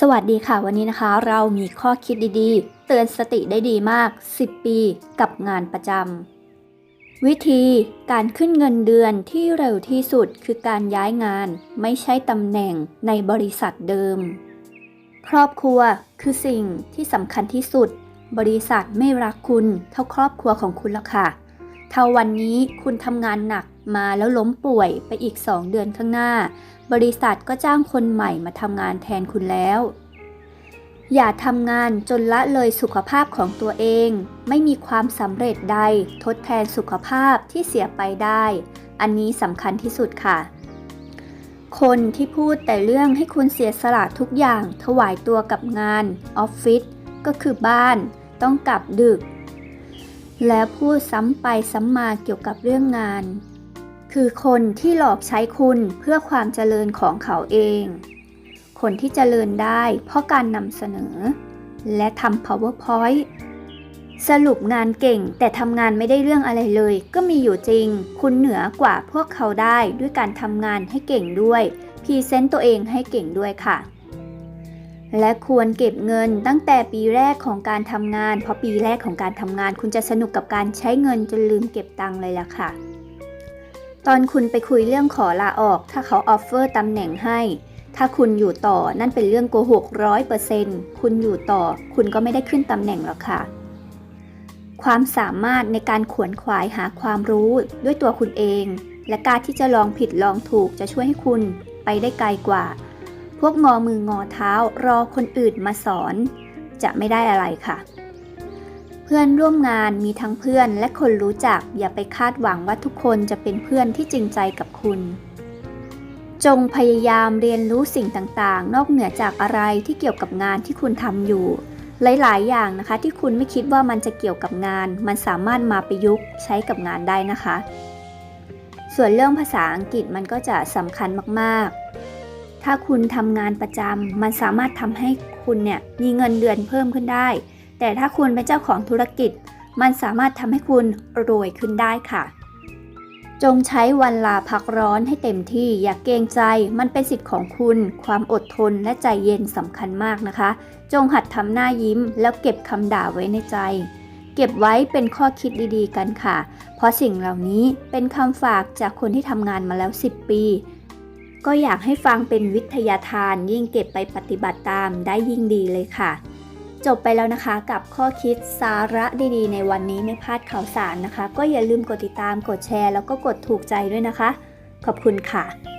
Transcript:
สวัสดีค่ะวันนี้นะคะ เรามีข้อคิดดีๆ เตือนสติได้ดีมาก 10 ปีกับงานประจำวิธีการขึ้นเงินเดือนที่เร็วที่สุดคือการย้ายงาน ไม่ใช่ตำแหน่งในบริษัทเดิม ครอบครัวคือสิ่งที่สำคัญที่สุด บริษัทไม่รักคุณเท่าครอบครัวของคุณละค่ะ ถ้าวันนี้คุณทำงานหนักมาแล้วล้มป่วยไปอีก 2 เดือนข้างหน้า บริษัทก็จ้างคนใหม่มาทำงานแทนคุณแล้ว อย่าทำงานจนละเลยสุขภาพของตัวเอง ไม่มีความสำเร็จใดทดแทนสุขภาพที่เสียไปได้ อันนี้สำคัญที่สุดค่ะคนที่พูดแต่เรื่องให้คุณเสียสละทุกอย่างถวายตัวกับงานออฟฟิศก็คือบ้าน ต้องกลับดึก และพูดซ้ำไปซ้ำมาเกี่ยวกับเรื่องงาน คือคนที่หลอกใช้คุณเพื่อความเจริญของเขาเอง คนที่เจริญได้เพราะการนำเสนอ และทำ powerpoint สรุปงานเก่งแต่ทำงานไม่ได้เรื่องอะไรเลย ก็มีอยู่จริง คุณเหนือกว่าพวกเขาได้ด้วยการทำงานให้เก่งด้วยพรีเซนต์ตัวเองให้เก่งด้วยค่ะ และควรเก็บเงินตั้งแต่ปีแรกของการทำงาน เพราะปีแรกของการทำงาน คุณจะสนุกกับการใช้เงินจนลืมเก็บตังค์เลยล่ะค่ะ ตอนคุณไปคุยเรื่องขอลาออก ถ้าเขาออฟเฟอร์ตำแหน่งให้ ถ้าคุณอยู่ต่อนั่นเป็นเรื่องโกหกร้อยเปอร์เซนต์คุณอยู่ต่อ คุณก็ไม่ได้ขึ้นตำแหน่งหรอกค่ะ ความสามารถในการขวนขวายหาความรู้ด้วยตัวคุณเอง และการที่จะลองผิดลองถูกจะช่วยให้คุณไปได้ไกลกว่า พวกงอมืองอเท้ารอคนอื่นมาสอน จะไม่ได้อะไรค่ะ เพื่อนร่วมงานมีทั้งเพื่อนและคนรู้จักอย่าไปคาดหวังว่าทุกคนจะเป็นเพื่อนที่จริงใจกับคุณ จงพยายามเรียนรู้สิ่งต่างๆ นอกเหนือจากอะไรที่เกี่ยวกับงานที่คุณทำอยู่ หลายๆ อย่างนะคะที่คุณไม่คิดว่ามันจะเกี่ยวกับงาน มันสามารถมาประยุกต์ใช้กับงานได้นะคะ ส่วนเรื่องภาษาอังกฤษมันก็จะสำคัญมากๆ ถ้าคุณทำงานประจำมันสามารถทำให้คุณเนี่ยมีเงินเดือนเพิ่มขึ้นได้ แต่ถ้าคุณเป็นเจ้าของธุรกิจ มันสามารถทำให้คุณรวยขึ้นได้ค่ะ จงใช้วันลาพักร้อนให้เต็มที่อย่าเกรงใจ มันเป็นสิทธิ์ของคุณ ความอดทนและใจเย็นสำคัญมากนะคะ จงหัดทำหน้ายิ้ม แล้วเก็บคำด่าไว้ในใจเก็บไว้เป็นข้อคิดดีๆกันค่ะ เพราะสิ่งเหล่านี้เป็นคำฝากจากคนที่ทำงานมาแล้ว 10 ปี ก็อยากให้ฟังเป็นวิทยาทานยิ่งเก็บไปปฏิบัติตามได้ยิ่งดีเลยค่ะ จบไปแล้วนะคะกับข้อคิดสาระดีๆ ในวันนี้ไม่พลาดข่าวสารนะคะ ก็อย่าลืมกดติดตามกดแชร์ แล้วก็กดถูกใจด้วยนะคะ ขอบคุณค่ะ